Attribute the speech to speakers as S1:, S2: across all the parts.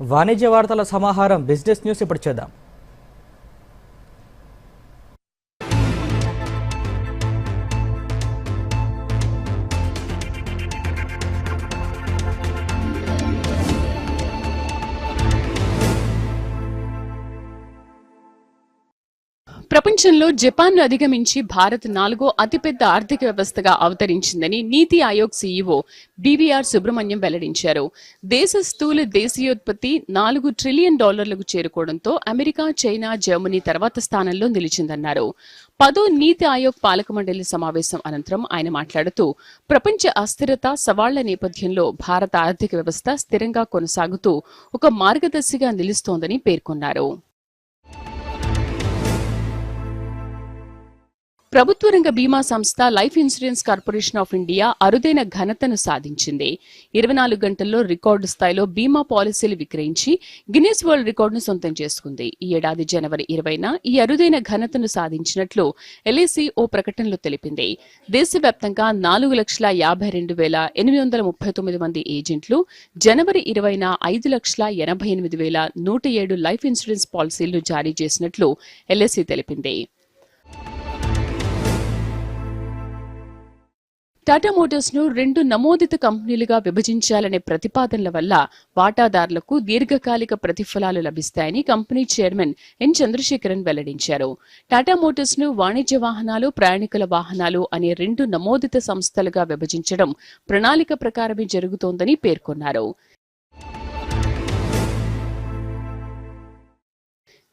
S1: వాణిజ్య వార్తల సమాహారం బిజినెస్ న్యూస్ ఇప్పుడు చేద్దాం.
S2: ప్రపంచంలో జపాన్ను అధిగమించి భారత్ నాలుగో అతిపెద్ద ఆర్థిక వ్యవస్థగా అవతరించిందని నీతి ఆయోగ్ సీఈఓ బీవీఆర్ సుబ్రహ్మణ్యం వెల్లడించారు. దేశ స్థూల దేశీయోత్పత్తి నాలుగు ట్రిలియన్ డాలర్లకు చేరుకోవడంతో అమెరికా చైనా జర్మనీ తర్వాత స్థానంలో నిలిచిందన్నారు. పదో నీతి ఆయోగ్ పాలక మండలి సమావేశం అనంతరం ఆయన మాట్లాడుతూ ప్రపంచ అస్థిరత సవాళ్ళ నేపథ్యంలో భారత ఆర్థిక వ్యవస్థ స్థిరంగా కొనసాగుతూ ఒక మార్గదర్శిగా నిలుస్తోందని పేర్కొన్నారు. ప్రభుత్వ రంగ బీమా సంస్థ Life Insurance Corporation of India అరుదైన ఘనతను సాధించింది. ఇరవై నాలుగు గంటల్లో రికార్డు స్థాయిలో బీమా పాలసీలు విక్రయించి గిన్నెస్ వరల్డ్ రికార్డును సొంతం చేసుకుంది. ఈ ఏడాది జనవరి ఇరవైన ఈ అరుదైన ఘనతను సాధించినట్లు ఎల్ఏసీ ఓ ప్రకటనలో తెలిపింది. దేశవ్యాప్తంగా నాలుగు లక్షల యాభై రెండు వేల ఎనిమిది వందల ముప్పై తొమ్మిది మంది ఏజెంట్లు జనవరి ఇరవైన ఐదు లక్షల ఎనభై ఎనిమిది వేల నూట ఏడు లైఫ్ ఇన్సూరెన్స్ పాలసీలు జారీ చేసినట్లు ఎల్ఏసీ తెలిపింది. టాటా మోటార్స్ను రెండు నమోదిత కంపెనీలుగా విభజించాలనే ప్రతిపాదనల వల్ల వాటాదారులకు దీర్ఘకాలిక ప్రతిఫలాలు లభిస్తాయని కంపెనీ చైర్మన్ ఎన్. చంద్రశేఖరన్ వెల్లడించారు. టాటా మోటార్స్ను వాణిజ్య వాహనాలు ప్రయాణికుల వాహనాలు అనే రెండు నమోదిత సంస్థలుగా విభజించడం ప్రణాళిక ప్రకారమే జరుగుతోందని పేర్కొన్నారు.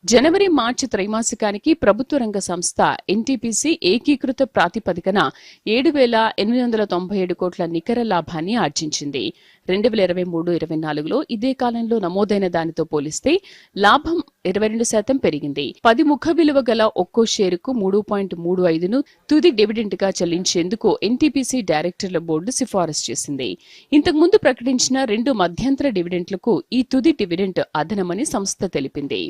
S2: జనవరి మార్చి త్రైమాసికానికి ప్రభుత్వ రంగ సంస్థ ఎన్టీపీసీ ఏకీకృత ప్రాతిపదికన ఏడు వేల ఎనిమిది వందల తొంభై ఏడు కోట్ల నికర లాభాన్ని ఆర్జించింది. రెండు వేల ఇరవై మూడు ఇరవై నాలుగులో ఇదే కాలంలో నమోదైన దానితో పోలిస్తే లాభం ఇరవై రెండు శాతం పెరిగింది. పది ముఖ విలువ గల ఒక్కో షేరుకు మూడు పాయింట్ మూడు ఐదును తుది డివిడెంట్గా చెల్లించేందుకు ఎన్టీపీసీ డైరెక్టర్ల బోర్డు సిఫారసు చేసింది. ఇంతకుముందు ప్రకటించిన రెండు మధ్యంతర డివిడెంట్లకు ఈ తుది డివిడెంట్ అదనమని సంస్థ తెలిపింది.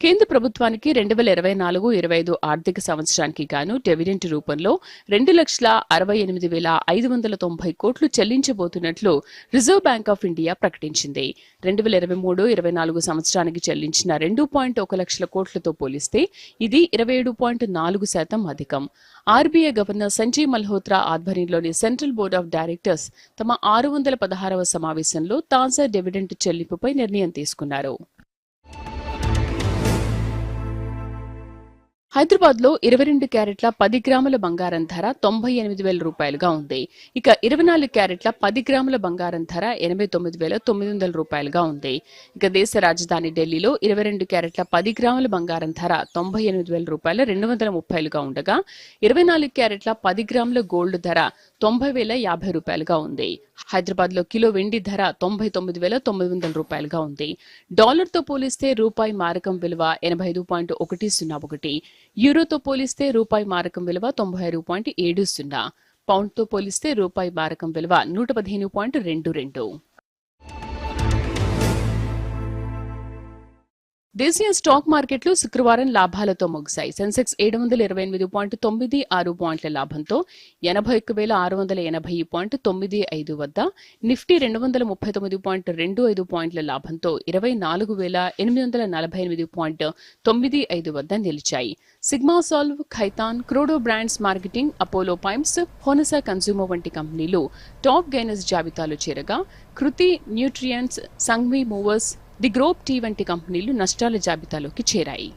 S2: కేంద్ర ప్రభుత్వానికి రెండు వేల ఇరవై నాలుగు ఇరవై ఐదు ఆర్థిక సంవత్సరానికి గాను డెవిడెంట్ రూపంలో రెండు లక్షల అరవై ఎనిమిది వేల ఐదు వందల తొంభై కోట్లు చెల్లించబోతున్నట్లు రిజర్వ్ బ్యాంక్ ఆఫ్ ఇండియా ప్రకటించింది. రెండు వేల ఇరవై మూడు ఇరవై నాలుగు సంవత్సరానికి చెల్లించిన రెండు పాయింట్ ఒక లక్షల కోట్లతో పోలిస్తే ఇది ఇరవై ఏడు పాయింట్ నాలుగు శాతం అధికం. ఆర్బీఐ గవర్నర్ సంజయ్ మల్హోత్రా ఆధ్వర్యంలోని సెంట్రల్ బోర్డ్ ఆఫ్ డైరెక్టర్స్ తమ ఆరు వందల పదహారవ సమావేశంలో తాజా డివిడెంట్ చెల్లింపుపై నిర్ణయం తీసుకున్నారు. హైదరాబాద్లో ఇరవై రెండు క్యారెట్ల పది గ్రాముల బంగారం ధర తొంభై ఎనిమిది వేల రూపాయలుగా ఉంది. ఇక ఇరవై నాలుగు క్యారెట్ల పది గ్రాముల బంగారం ధర ఎనభై తొమ్మిది వేల తొమ్మిది వందల రూపాయలుగా ఉంది. ఇక దేశ రాజధాని ఢిల్లీలో ఇరవై రెండు క్యారెట్ల పది గ్రాముల బంగారం ధర తొంభై ఎనిమిది వేల రూపాయల రెండు వందల ముప్పైలుగా ఉండగా ఇరవై నాలుగు క్యారెట్ల పది గ్రాముల గోల్డ్ ధర తొంభై వేల యాభై రూపాయలుగా ఉంది. హైదరాబాద్లో కిలో వెండి ధర తొంభై తొమ్మిది వేల తొమ్మిది వందల రూపాయలుగా ఉంది. డాలర్తో పోలిస్తే రూపాయి మారకం విలువ ఎనభై ఐదు పాయింట్ ఒకటి సున్నా ఒకటి. యూరోతో పోలిస్తే రూపాయి మారకం విలువ తొంభై ఆరు పాయింట్ ఏడు సున్నా పౌండ్తో పోలిస్తే రూపాయి మారకం విలువ నూట పదిహేను పాయింట్ రెండు రెండు. దేశీయ స్టాక్ మార్కెట్లు శుక్రవారం లాభాలతో ముగిశాయి. సెన్సెక్స్ ఏడు వందల ఇరవై ఎనిమిది పాయింట్ తొమ్మిది ఆరు పాయింట్ల లాభంతో ఎనభై ఒక్క వేల ఆరు వందల ఎనభై పాయింట్ తొమ్మిది ఐదు వద్ద నిఫ్టీ రెండు వందల ముప్పై తొమ్మిది పాయింట్ రెండు ఐదు పాయింట్ల లాభంతో ఇరవై నాలుగు వేల ఎనిమిది వందల నలభై ఎనిమిది పాయింట్ తొమ్మిది ఐదు వద్ద నిలిచాయి. Sigma Solve Khaitan క్రోడో brands marketing Apollo Pipes Honasa Consumer వంటి కంపెనీలు టాప్ గైనర్స్ జాబితాలో చేరగా Kriti Nutrients Sanghvi Movers the Grob Tea వంటి కంపెనీలు నష్టాల జాబితాలోకి చేరాయి.